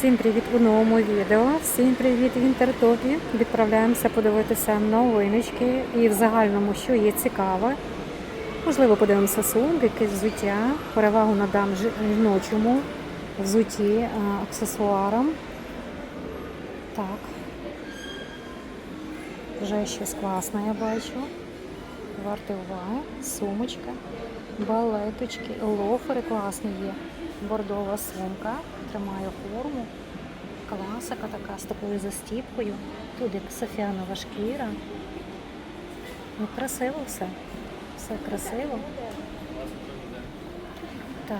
Всім привіт у новому відео. Всім привіт в інтертопі. Відправляємося подивитися новиночки і в загальному, що є цікаве. Можливо, подивимося сумки, якесь взуття. Перевагу надам жі- жіночому взутті, аксесуарам. Так. Вже щось класне я бачу. Варте уваги. Сумочка, балеточки, лофери класні є. Бордова сумка, тримає форму. Класика така з такою застіпкою. Тут як софіанова шкіра. Ну, красиво все. Все красиво. Так,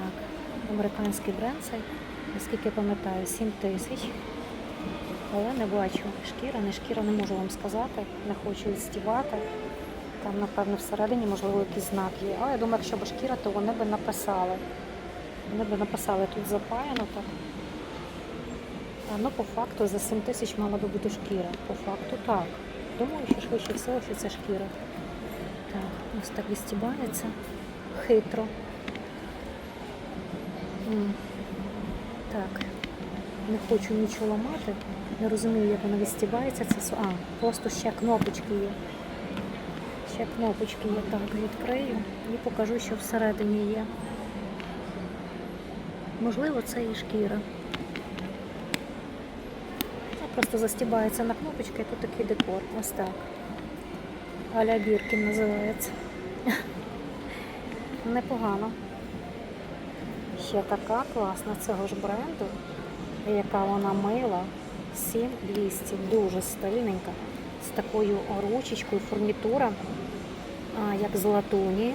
американський бренд цей, наскільки пам'ятаю, 7 тисяч. Але не бачу. Шкіра, не шкіра, не можу вам сказати. Не хочу відстівати. Там, напевно, всередині, можливо, якийсь знак є. Але я думаю, якщо б шкіра, то вони б написали. Вони б написали тут запаяно так. А, ну, по факту за 7 тисяч мала би бути шкіра. По факту так. Думаю, що швидше всього, що це шкіра. Так, ось так відстібається. Хитро. М. Так. Не хочу нічого ламати. Не розумію, як вона відстібається. Це а, просто ще кнопочки є. Ще кнопочки є. Так, відкрию і покажу, що всередині є. Можливо, це і шкіра. Просто застібається на кнопочки, і тут такий декор. Ось так. Аля Біркін називається. Непогано. Ще така класна цього ж бренду, яка вона мила. 7200, дуже стильненька, з такою ручечкою, фурнітура, як з латуні.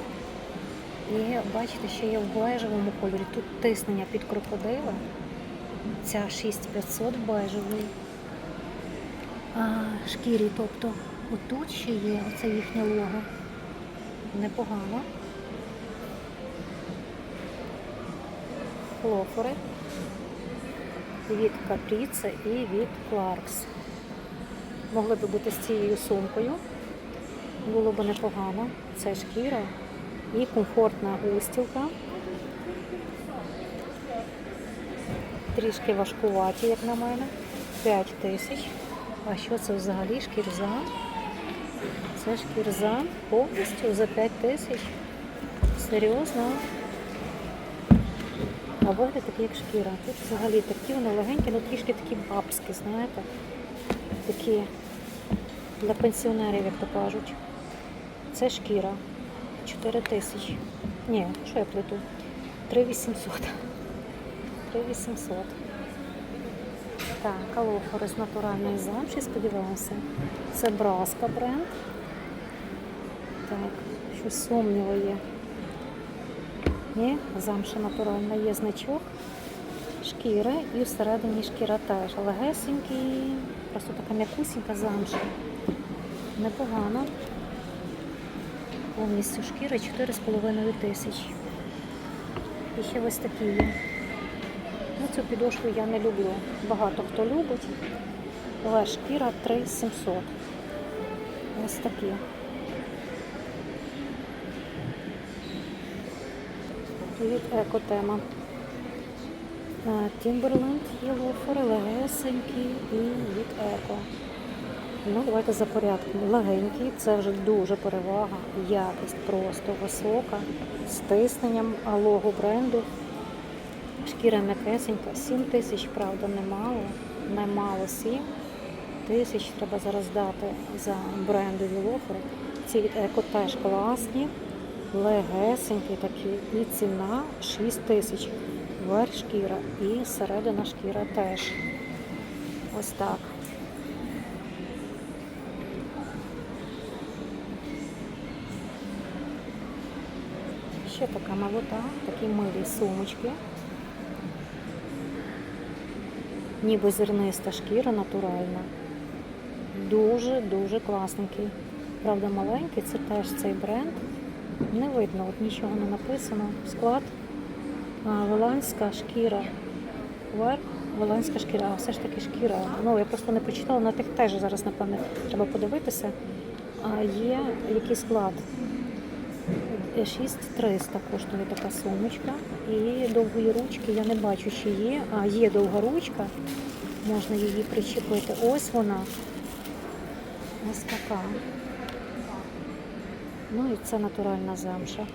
І бачите, що є в бежевому кольорі. Тут тиснення під крокодила. Ця 6500 бежевий. Шкірі, тобто отут ще є оце їхнє лого. Непогано. Лофери від Капріце і від Кларкс. Могли б бути з цією сумкою. Було б непогано. Це шкіра і комфортна устілка. Трішки важкуваті, як на мене. 5 тисяч. А що це взагалі шкірза? Це шкірза повністю за 5 тисяч. Серйозно. А вигляд такий, як шкіра. Тут взагалі такі вони легенькі, ну трішки такі бабські, знаєте. Такі для пенсіонерів, як то кажуть. Це шкіра. 4 тисячі. Ні, що я плету? 3800. 3800. Так, калофори з натуральної замші, сподіваюся. Це Браска бренд. Так, щось сумніве є. Ні, замша натуральна є значок. Шкіра і всередині шкіра теж. Легесенький, просто така м'якусінька замша. Непогано. Повністю шкіра 4,5 тисяч. І ще ось такі є. Ну, цю підошву я не люблю. Багато хто любить. Але шкіра 3700. Ось такі. Від екотема. Тімберленд є лофери, легесенькі і від еко. Ну, давайте за порядком. Легенький, це вже дуже перевага. Якість просто висока, з тисненням лого бренду. Шкіра м'якесенька, 7 тисяч, правда, немало. Немало 7 тисяч треба зараз дати за брендові лофери. Ці від еко теж класні, легесенькі такі. І ціна 6 тисяч. Верх шкіра і середина шкіра теж. Ось так. Ще така молота, такі милі сумочки. Ніби зерниста шкіра натуральна. Дуже-дуже класненький. Правда, маленький, це теж цей бренд. Не видно, от нічого не написано. Склад Воланська шкіра. Верх, Воланська шкіра, а все ж таки шкіра. Ну, я просто не прочитала, на тих теж зараз, напевне, треба подивитися. А є який склад. 6300 коштує така сумочка. І довгої ручки я не бачу, чи є. А, є довга ручка. Можна її причепити. Ось вона. Ось така. Ну і це натуральна замша.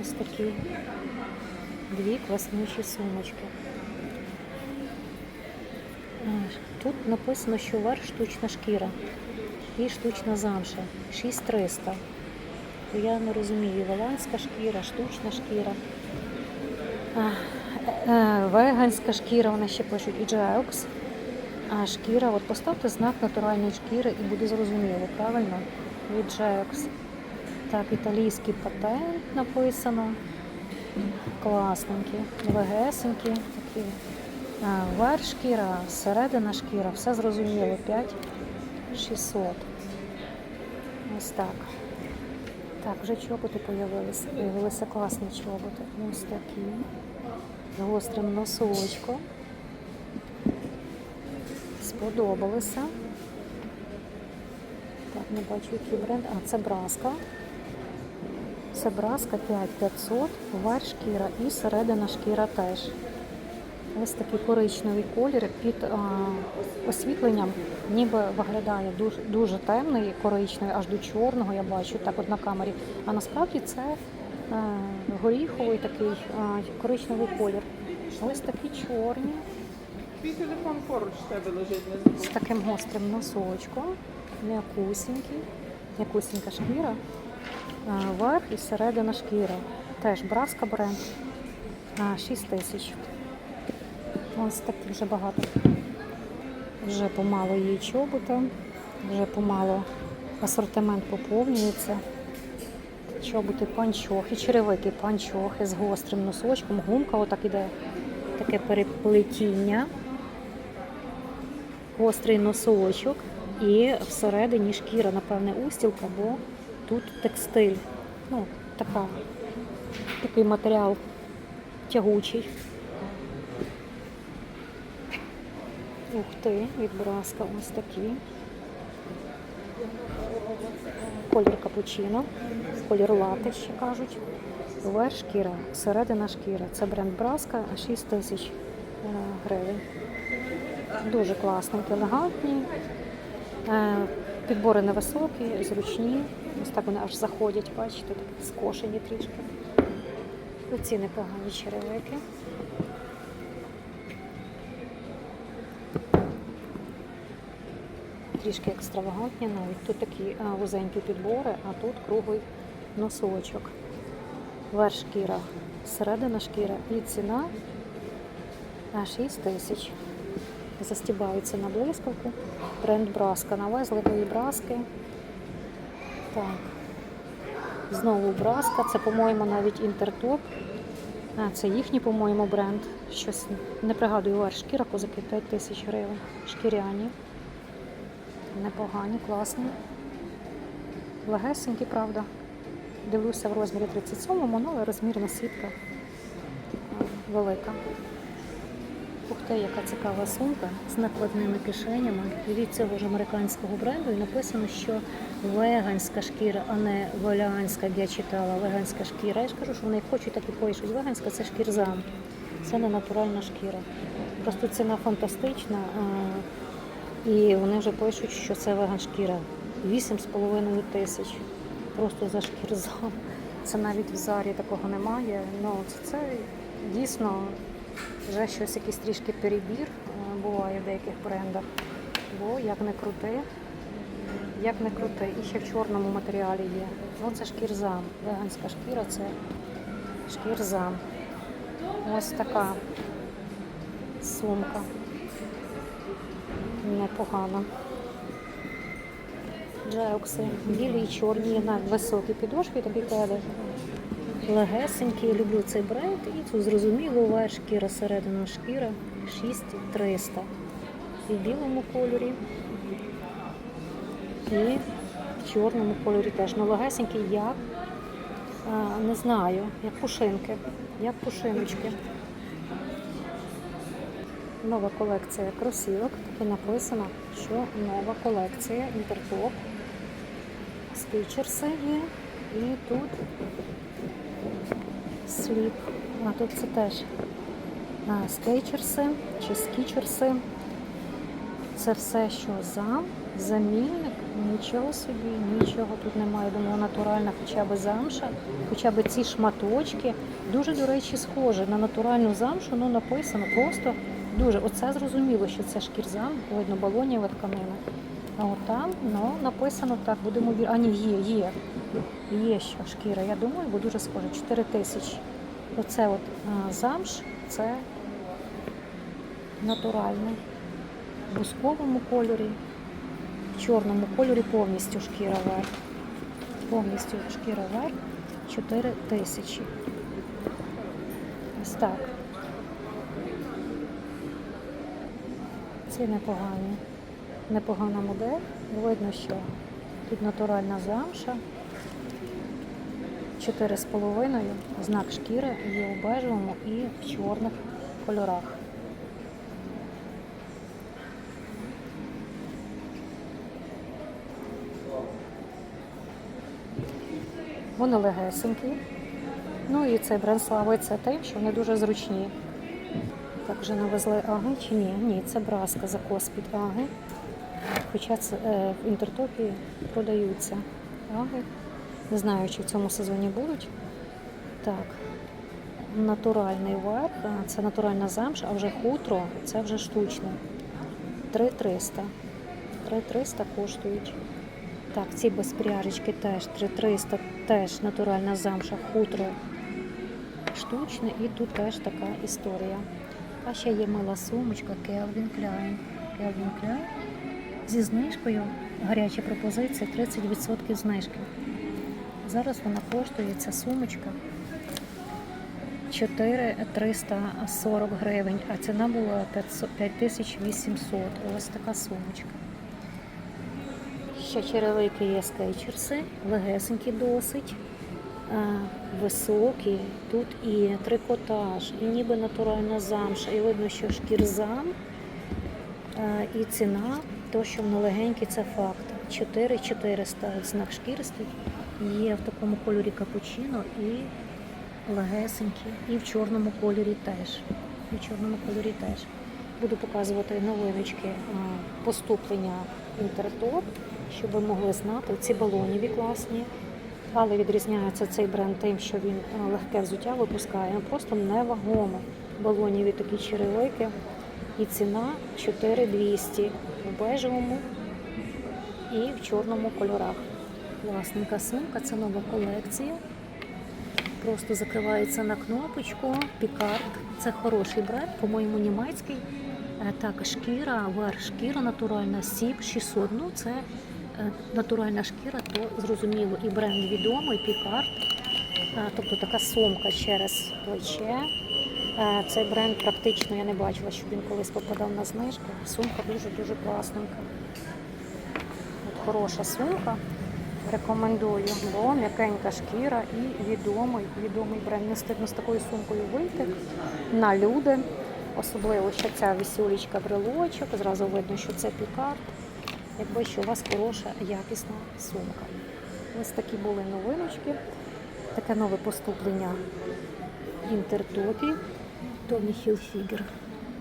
Ось такі дві класнючі сумочки. Е, Тут написано, що верх штучна шкіра і штучна замша. 6300. То я не розумію, голландська шкіра, штучна шкіра. Е, е, Веганська шкіра, вони ще пишуть, і Джеокс. А шкіра, от поставте знак натуральної шкіри і буде зрозуміло, правильно? Від Джеокс. Так, італійський патент написано. Класненькі, вегесенькі такі. А, шкіра, середина шкіра, все зрозуміло. 5600. Ось так. Так, вже чоботи появилися. Появилися класні чоботи. Ось такі. З гострим носочком. Сподобалися. Так, не бачу, який бренд. А, це Браска. Це Браска 5500, верх шкіра і середина шкіра теж. Ось такий коричневий колір під а, освітленням, ніби виглядає дуже, дуже темний, коричневий, аж до чорного я бачу так от на камері. А насправді це а, горіховий такий а, коричневий колір. Ось такі чорні Твій телефон поруч з тебе лежить, з таким гострим носочком, м'якусінький, м'якусінька шкіра, верх і середина шкіра. Теж браска бренд. 6 тисяч. Ось такі вже багато. Вже помало її чобота, вже помало асортимент поповнюється. Чоботи панчохи, черевики панчохи з гострим носочком, гумка отак іде, таке переплетіння гострий носочок і всередині шкіра, напевне, устілка, бо тут текстиль. Ну, така, такий матеріал тягучий. Ух ти, відбраска ось такі. Колір капучино, колір лати, ще кажуть. Верх шкіра, середина шкіра. Це бренд Браска 6 тисяч е, гривень. Дуже класненькі, елегантні. Е, Підбори невисокі, зручні. Ось так вони аж заходять, бачите, такі скошені трішки. Оці непогані черевики. Трішки екстравагантні навіть. Тут такі е, вузенькі підбори, а тут круглий носочок. Верх шкіра, середина шкіра і ціна а 6 тисяч. Застібаються на блискавку. Бренд Браска. Навезли мої браски. Так. Знову Браска. Це, по-моєму, навіть інтертоп. А, це їхній, по-моєму, бренд. Щось не пригадую, верх шкіра, козаки 5 тисяч гривень. Шкіряні. Непогані, класні. Легесенькі, правда. Дивлюся в розмірі 37-му, ну, але розмірна сітка е, велика. Ух ти, яка цікава сумка з накладними кишенями. Від цього ж американського бренду і написано, що веганська шкіра, а не волянська, як я читала, веганська шкіра. Я ж кажу, що вони хочуть, так і пишуть. Веганська це шкірзам. Це не натуральна шкіра. Просто ціна фантастична. І вони вже пишуть, що це веган шкіра. 8,5 тисяч. Просто за шкірзам. Це навіть в зарі такого немає. Ну, це, це дійсно вже щось якийсь трішки перебір е, буває в деяких брендах. Бо як не крути, як не крути, і ще в чорному матеріалі є. Ну це шкірзам. Веганська шкіра це шкірзам. Ось така сумка. Непогана. Джеокси, білі і чорні, на високі підошви, такі кеди. Легесенькі, я люблю цей бренд. І тут зрозуміло, шкіра, середина шкіра 6300. І в білому кольорі, і в чорному кольорі теж. Ну, легесенькі, як, не знаю, як пушинки, як пушиночки. Нова колекція кросівок. Так і написано, що нова колекція інтертоп. Скейчерси є. І тут сліп. А тут це теж скейчерси чи скічерси. Це все, що зам, замінник, нічого собі, нічого тут немає. Думаю, натуральна хоча б замша, хоча б ці шматочки. Дуже, до речі, схоже на натуральну замшу, ну написано просто дуже. Оце зрозуміло, що це шкірзам, видно, балонієва тканина. А от там ну, написано так, будемо вірити. А ні, є, є. Є що шкіра. Я думаю, бо дуже схоже. 4 тисячі. Оце от а, замш, це натуральний. В бусковому кольорі, в чорному кольорі повністю шкіра верх. Повністю шкіра верх 4 тисячі. Ось так. Ці непогані. Непогана модель. Видно, що тут натуральна замша. 4,5. Знак шкіри є у бежевому і в чорних кольорах. Вони легесенькі. Ну і цей бренд славиться тим, що вони дуже зручні. Так вже навезли аги чи ні? Ні, це браска закос під аги. Хоча це е, в інтертопі продаються аги. Не знаю, чи в цьому сезоні будуть. Так, натуральний а, це натуральна замша, а вже хутро це вже штучне. 3300. 3300 коштують. Так, ці без пряжечки теж 3300, теж натуральна замша, хутро штучне, і тут теж така історія. А ще є мила сумочка Calvin Klein. Calvin Klein зі знижкою. Гаряча пропозиція 30% знижки. Зараз вона коштує ця сумочка 4340 гривень, а ціна була 500 5800. Ось така сумочка. Ще черевики є скейчерси, легесенькі досить, а, високі. Тут і трикотаж, і ніби натуральна замша, і видно, що шкірзам. І ціна, то, що воно легенькі, це факт. 4400 знак шкіри стоїть. Є в такому кольорі капучино і легесенькі, і в чорному кольорі теж. І в чорному кольорі теж. Буду показувати новиночки поступлення інтертоп, щоб ви могли знати. Ці балоніві класні, але відрізняється цей бренд тим, що він легке взуття випускає, просто невагомо. Балоніві такі черевики. І ціна 4200 в бежевому і в чорному кольорах. Класненька сумка, це нова колекція. Просто закривається на кнопочку. Пікард. Це хороший бренд, по-моєму, німецький. Е, Так, шкіра, верх шкіра натуральна, сіп 600. Ну, це е, натуральна шкіра, то зрозуміло. І бренд відомий, пікард. Е, Тобто така сумка через плече. Е, Цей бренд практично я не бачила, щоб він колись попадав на знижку. Сумка дуже-дуже класненька. От хороша сумка. Рекомендую, бо м'якенька шкіра і відомий, відомий бренд. Не стидно з такою сумкою вийти на люди. Особливо, що ця вісюлечка брелочок, зразу видно, що це пікард. Якби що у вас хороша, якісна сумка. Ось такі були новиночки. Таке нове поступлення інтертопі. Tommy Hilfiger.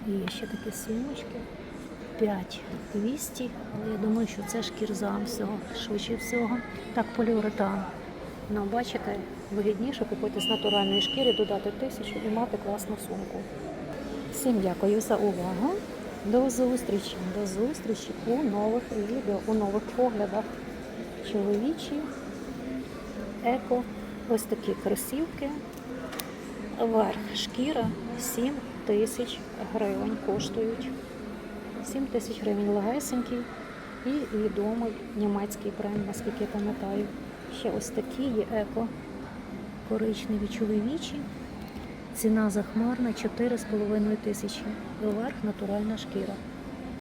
Є ще такі сумочки. 5200, але я думаю, що це шкірзам всього, швидше всього. Так, поліуретан. Ну, бачите, вигідніше купити з натуральної шкіри, додати тисячу і мати класну сумку. Всім дякую за увагу. До зустрічі. До зустрічі у нових відео, у нових поглядах. Чоловічі, еко, ось такі кросівки. Верх шкіра 7 тисяч гривень коштують. 7 тисяч гривень легесенький і відомий німецький бренд, наскільки я пам'ятаю. Ще ось такі є еко коричневі чоловічі. Ціна захмарна 4,5 тисячі. Доверх натуральна шкіра.